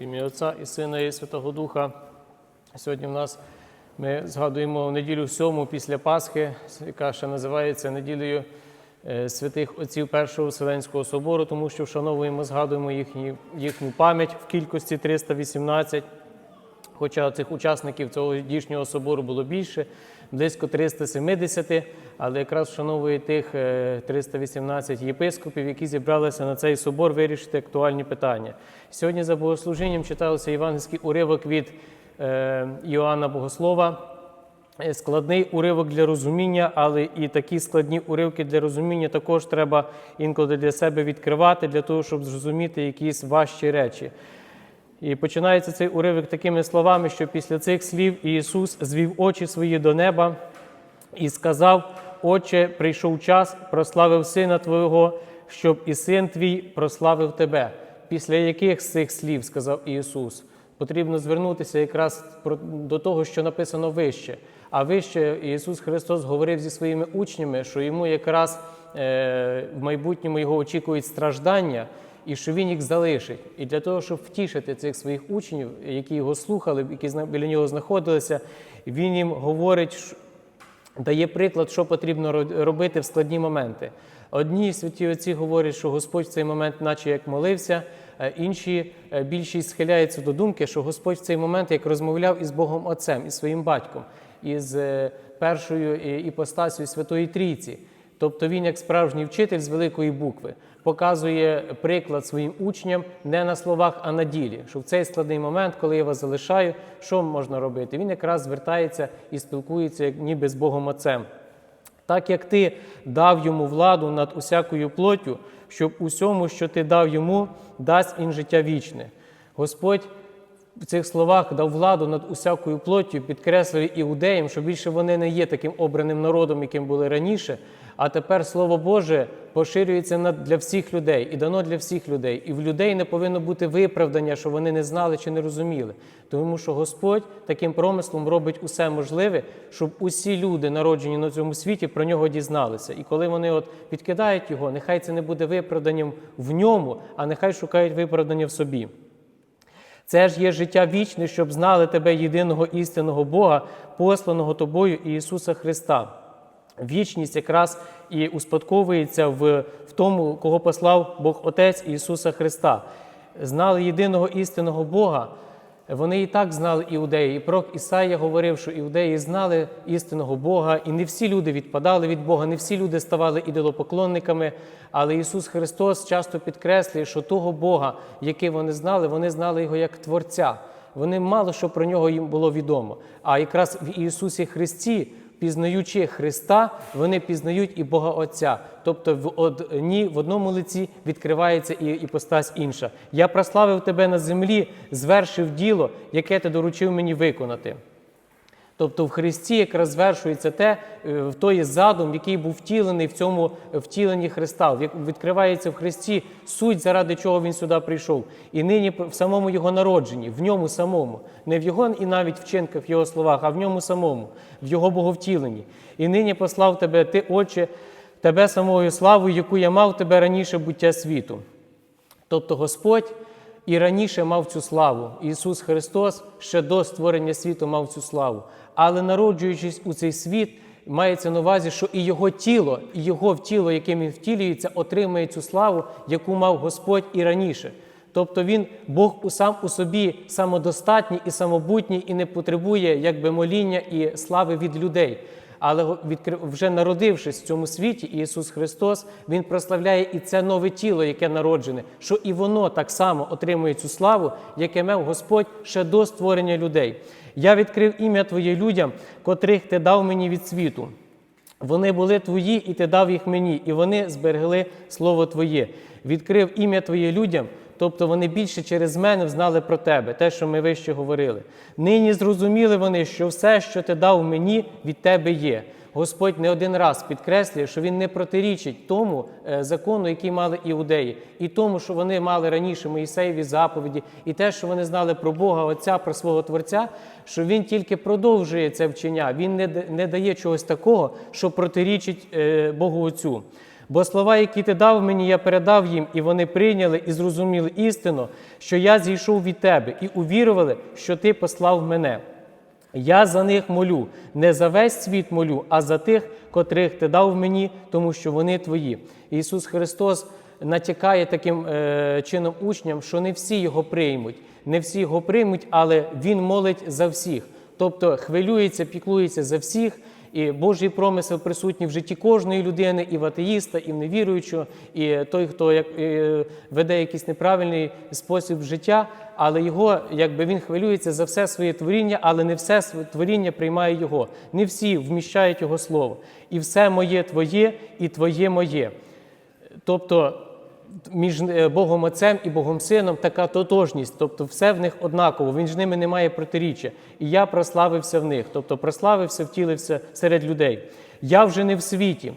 Ім'я Отця і Сина і Святого Духа. Сьогодні в нас ми згадуємо неділю сьому після Пасхи, яка ще називається неділею е, святих отців Першого Вселенського собору, тому що вшановуємо, згадуємо їхні, їхню пам'ять в кількості 318. Хоча цих учасників цього дійшнього собору було більше, близько 370, але якраз вшановує тих е, 318 єпископів, які зібралися на цей собор вирішити актуальні питання. Сьогодні за богослужінням читався євангельський уривок від е, Іоанна Богослова. Е, Складний уривок для розуміння, але і такі складні уривки для розуміння також треба інколи для себе відкривати, для того, щоб зрозуміти якісь важчі речі. І починається цей уривок такими словами, що після цих слів Ісус звів очі свої до неба і сказав: Отче, прийшов час, прославив Сина Твого, щоб і син твій прославив тебе. Після яких з цих слів сказав Ісус? Потрібно звернутися якраз до того, що написано вище. А вище Ісус Христос говорив зі своїми учнями, що йому якраз е, в майбутньому його очікують страждання і що він їх залишить. І для того, щоб втішити цих своїх учнів, які його слухали, які біля нього знаходилися, він їм говорить, дає приклад, що потрібно робити в складні моменти. Одні святі отці говорять, що Господь в цей момент, наче як молився, е, інші е, більшість схиляються до думки, що Господь в цей момент як розмовляв із Богом Отцем, із своїм батьком, із е, першою е, іпостасію Святої Трійці. Тобто він, як справжній вчитель з великої букви, показує приклад своїм учням не на словах, а на ділі. Що в цей складний момент, коли я вас залишаю, що можна робити? Він якраз звертається і спілкується як ніби з Богом Отцем. Так як ти дав йому владу над усякою плоттю, щоб усьому, що ти дав йому, дасть він життя вічне. Господь в цих словах дав владу над усякою плоттю, підкреслює іудеям, що більше вони не є таким обраним народом, яким були раніше. А тепер Слово Боже поширюється для всіх людей і дано для всіх людей. І в людей не повинно бути виправдання, що вони не знали чи не розуміли. Тому що Господь таким промислом робить усе можливе, щоб усі люди, народжені на цьому світі, про нього дізналися. І коли вони от підкидають його, нехай це не буде виправданням в ньому, а нехай шукають виправдання в собі. Це ж є життя вічне, щоб знали тебе єдиного істинного Бога, посланого тобою Ісуса Христа. Вічність якраз і успадковується в, в тому, кого послав Бог Отець Ісуса Христа. Знали єдиного істинного Бога. Вони і так знали іудеї. І пророк Ісаїя говорив, що іудеї знали істинного Бога, і не всі люди відпадали від Бога, не всі люди ставали ідолопоклонниками. Але Ісус Христос часто підкреслює, що того Бога, який вони знали, вони знали його як Творця. Вони мало що про нього їм було відомо. А якраз в Ісусі Христі, пізнаючи Христа, вони пізнають і Бога Отця. Тобто в одні, в одному лиці відкривається і іпостась інша. Я прославив тебе на землі, звершив діло, яке ти доручив мені виконати. Тобто в Христі якраз звершується те, е, в той задум, який був втілений в цьому втіленні Христа. Як- Відкривається в Христі суть, заради чого він сюди прийшов. І нині в самому його народженні, в ньому самому, не в його і навіть вчинках, в його словах, а в ньому самому, в його боговтіленні. І нині послав тебе, ти, Отче, тебе самою славою, яку я мав тебе раніше буття світу. Тобто Господь і раніше мав цю славу. Ісус Христос ще до створення світу мав цю славу. Але народжуючись у цей світ, мається на увазі, що і Його тіло, і Його тіло, яким він втілюється, отримує цю славу, яку мав Господь і раніше. Тобто він Бог у сам у собі самодостатній і самобутній, і не потребує якби моління і слави від людей. Але вже народившись в цьому світі, Ісус Христос, Він прославляє і це нове тіло, яке народжене, що і воно так само отримує цю славу, яке мав Господь ще до створення людей. Я відкрив ім'я Твоє людям, котрих ти дав мені від світу. Вони були твої, і ти дав їх мені, і вони зберегли слово Твоє. Відкрив ім'я Твоє людям, тобто вони більше через мене знали про тебе, те, що ми вище говорили. Нині зрозуміли вони, що все, що ти дав мені, від тебе є. Господь не один раз підкреслює, що він не протирічить тому е, закону, який мали іудеї, і тому, що вони мали раніше Моїсеєві заповіді, і те, що вони знали про Бога Отця, про свого Творця, що він тільки продовжує це вчення. Він не, дає чогось такого, що протирічить е, Богу Отцю. Бо слова, які ти дав мені, я передав їм, і вони прийняли і зрозуміли істину, що я зійшов від тебе, і увірували, що ти послав мене. Я за них молю, не за весь світ молю, а за тих, котрих ти дав мені, тому що вони твої. Ісус Христос натякає таким е, чином учням, що не всі його приймуть, не всі його приймуть, але Він молить за всіх. Тобто хвилюється, піклується за всіх. І Божий промисел присутній в житті кожної людини, і в атеїста, і в невіруючого, і той, хто як, е, веде якийсь неправильний спосіб життя, але його, якби він хвилюється за все своє творіння, але не все творіння приймає його. Не всі вміщають його слово. І все моє твоє, і твоє моє. Тобто між е, Богом Отцем і Богом Сином така тотожність, тобто все в них однаково, між ними немає протиріччя. І я прославився в них, тобто прославився, втілився серед людей. Я вже не в світі,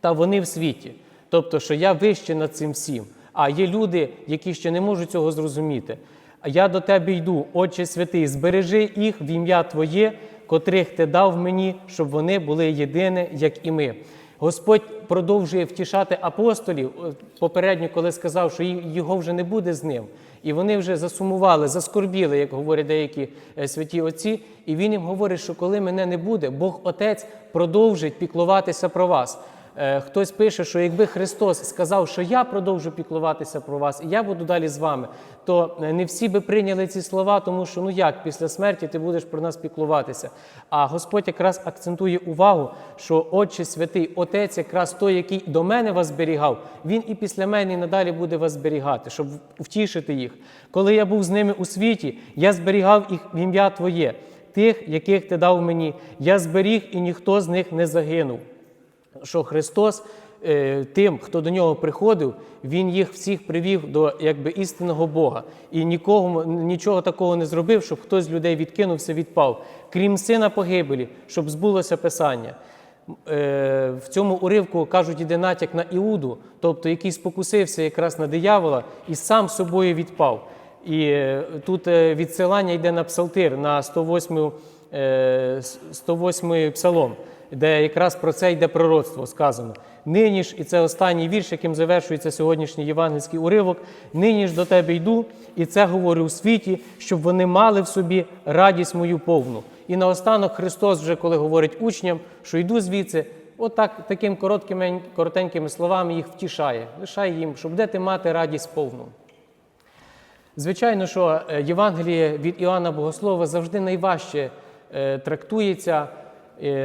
та вони в світі. Тобто, що я вище над цим всім. А є люди, які ще не можуть цього зрозуміти. А я до тебе йду, Отче святий, збережи їх в ім'я Твоє, котрих ти дав мені, щоб вони були єдині, як і ми. Господь продовжує втішати апостолів е, попередньо, коли сказав, що його вже не буде з ним. І вони вже засумували, заскорбіли, як говорять деякі е, святі отці. І він їм говорить, що коли мене не буде, Бог Отець продовжить піклуватися про вас. Е, Хтось пише, що якби Христос сказав, що я продовжу піклуватися про вас, і я буду далі з вами, то е, не всі би прийняли ці слова, тому що ну як після смерті ти будеш про нас піклуватися. А Господь якраз акцентує увагу, що Отче Святий, Отець, якраз той, який до мене вас зберігав, він і після мене і надалі буде вас зберігати, щоб втішити їх. Коли я був з ними у світі, я зберігав їх в ім'я Твоє, тих, яких ти дав мені. Я зберіг, і ніхто з них не загинув що Христос е, тим, хто до нього приходив, Він їх всіх привів до якби, істинного Бога. І нікого, нічого такого не зробив, щоб хтось з людей відкинувся, відпав, крім сина погибелі, щоб збулося Писання. Е, В цьому уривку кажуть, іде натяк на Іуду, тобто який спокусився якраз на диявола і сам собою відпав. І е, тут відсилання йде на псалтир, на 108, е, 108 псалом, де якраз про це йде пророцтво сказано. Нині ж, і це останній вірш, яким завершується сьогоднішній євангельський уривок. Нині ж до тебе йду, і це говорю у світі, щоб вони мали в собі радість мою повну. І наостанок Христос, вже коли говорить учням, що йду звідси, отак таким короткими, коротенькими словами їх втішає, лишає їм, щоб будете мати радість повну. Звичайно, що е, Євангеліє від Іоанна Богослова завжди найважче е, трактується,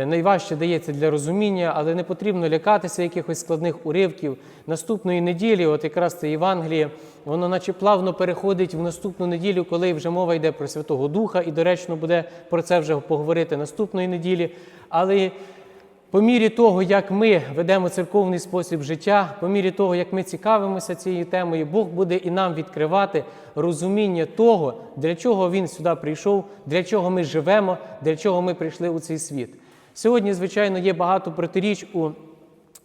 найважче дається для розуміння, але не потрібно лякатися якихось складних уривків. Наступної неділі, от якраз це Євангеліє, воно наче плавно переходить в наступну неділю, коли вже мова йде про Святого Духа, і доречно буде про це вже поговорити наступної неділі. Але по мірі того, як ми ведемо церковний спосіб життя, по мірі того, як ми цікавимося цією темою, Бог буде і нам відкривати розуміння того, для чого Він сюди прийшов, для чого ми живемо, для чого ми прийшли у цей світ. Сьогодні, звичайно, є багато протиріч у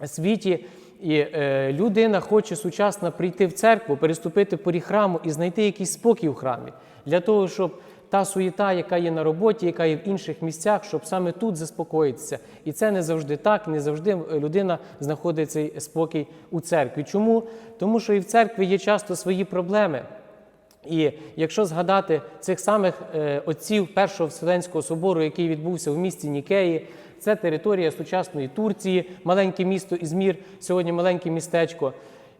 світі, і е, людина хоче сучасно прийти в церкву, переступити поріг храму і знайти якийсь спокій у храмі, для того, щоб та суєта, яка є на роботі, яка є в інших місцях, щоб саме тут заспокоїтися. І це не завжди так, не завжди людина знаходить цей спокій у церкві. Чому? Тому що і в церкві є часто свої проблеми. І якщо згадати цих самих е, отців Першого Вселенського собору, який відбувся в місті Нікеї, це територія сучасної Турції, маленьке місто Ізмір, сьогодні маленьке містечко.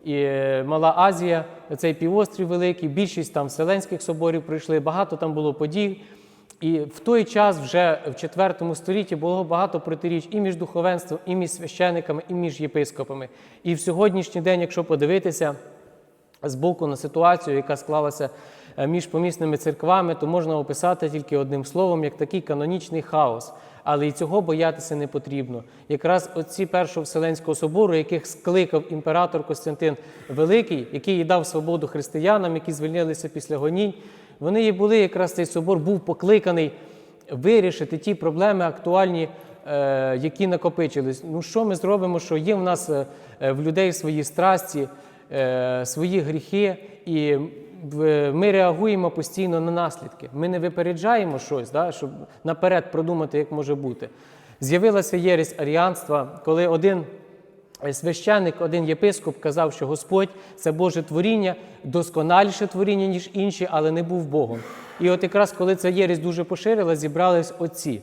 І е, Мала Азія, цей півострів великий, більшість там вселенських соборів пройшли, багато там було подій. І в той час, вже в IV столітті, було багато протиріч і між духовенством, і між священиками, і між єпископами. І в сьогоднішній день, якщо подивитися з боку на ситуацію, яка склалася е, між помісними церквами, то можна описати тільки одним словом, як такий канонічний хаос. Але і цього боятися не потрібно. Якраз отці Першого Вселенського собору, яких скликав імператор Костянтин Великий, який і дав свободу християнам, які звільнилися після гонінь, вони і були, якраз цей собор був покликаний вирішити ті проблеми актуальні, е, які накопичились. Ну що ми зробимо? Що є в нас е, в людей свої страсті, свої гріхи, і ми реагуємо постійно на наслідки. Ми не випереджаємо щось, да, щоб наперед продумати, як може бути. З'явилася єресь аріанства, коли один Е, Священник, один єпископ, казав, що Господь це Боже творіння, досконаліше творіння, ніж інші, але не був Богом. І от якраз коли ця єресь дуже поширила, зібрались отці.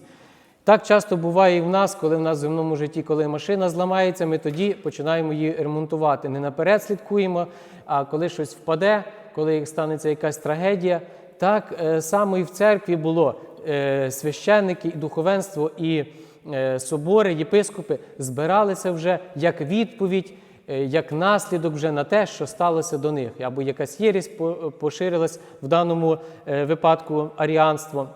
Так часто буває і в нас, коли в нас в земному житті, коли машина зламається, ми тоді починаємо її ремонтувати. Не наперед слідкуємо, а коли щось впаде, коли станеться якась трагедія. Так е, само і в церкві було Е, священники, і духовенство, і е, собори, єпископи збиралися вже як відповідь, як наслідок вже на те, що сталося до них, або якась єрість поширилась в даному випадку аріанство.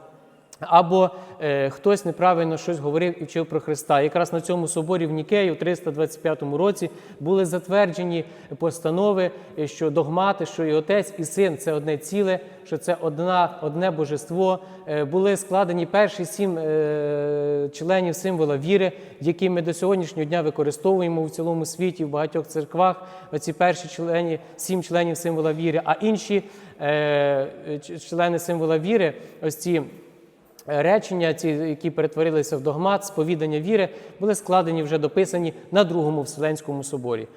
Або е, хтось неправильно щось говорив і вчив про Христа. Якраз на цьому соборі в Нікеї у 325 році були затверджені постанови, е, що догмати, що і отець, і син це одне ціле, що це одна, одне божество. Е, були складені перші сім е, членів символа віри, які ми до сьогоднішнього дня використовуємо в цілому світі, в багатьох церквах. Оці перші члені, сім членів символа віри, а інші е, члени символа віри, ось ці. Речення, ці, які перетворилися в догмат, сповідання віри, були складені вже дописані на Другому Вселенському соборі.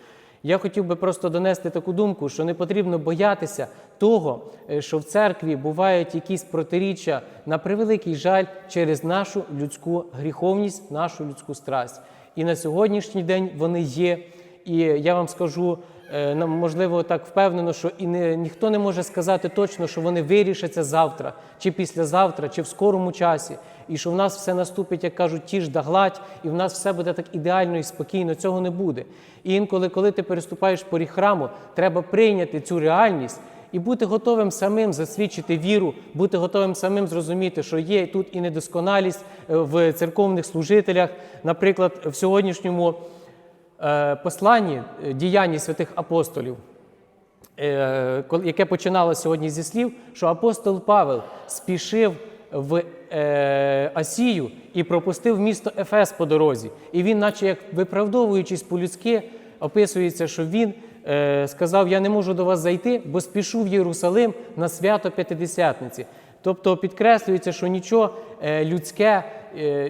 Я хотів би просто донести таку думку, що не потрібно боятися того, е, що в церкві бувають якісь протиріччя на превеликий жаль через нашу людську гріховність, нашу людську страсть. І на сьогоднішній день вони є. І я вам скажу, нам, можливо, так впевнено, що і не, ніхто не може сказати точно, що вони вирішаться завтра, чи післязавтра, чи в скорому часі. І що в нас все наступить, як кажуть, ті ж да гладь, і в нас все буде так ідеально і спокійно. Цього не буде. І інколи, коли ти переступаєш поріг храму, треба прийняти цю реальність. І бути готовим самим засвідчити віру, бути готовим самим зрозуміти, що є тут і недосконалість е, в церковних служителях. Наприклад, в сьогоднішньому е, посланні е, діяння святих апостолів, е, яке починалося сьогодні зі слів, що апостол Павел спішив в е, Асію і пропустив місто Ефес по дорозі. І він, наче як виправдовуючись по-людськи, описується, що він е, сказав: Я не можу до вас зайти, бо спішу в Єрусалим на свято П'ятидесятниці. Тобто підкреслюється, що нічого е, людське, е,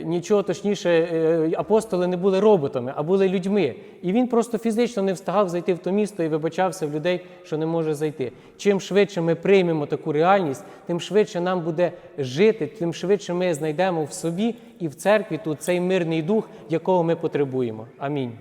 нічого точніше, е, апостоли не були роботами, а були людьми. І він просто фізично не встигав зайти в то місто і вибачався в людей, що не може зайти. Чим швидше ми приймемо таку реальність, тим швидше нам буде жити, тим швидше ми знайдемо в собі і в церкві тут цей мирний дух, якого ми потребуємо. Амінь.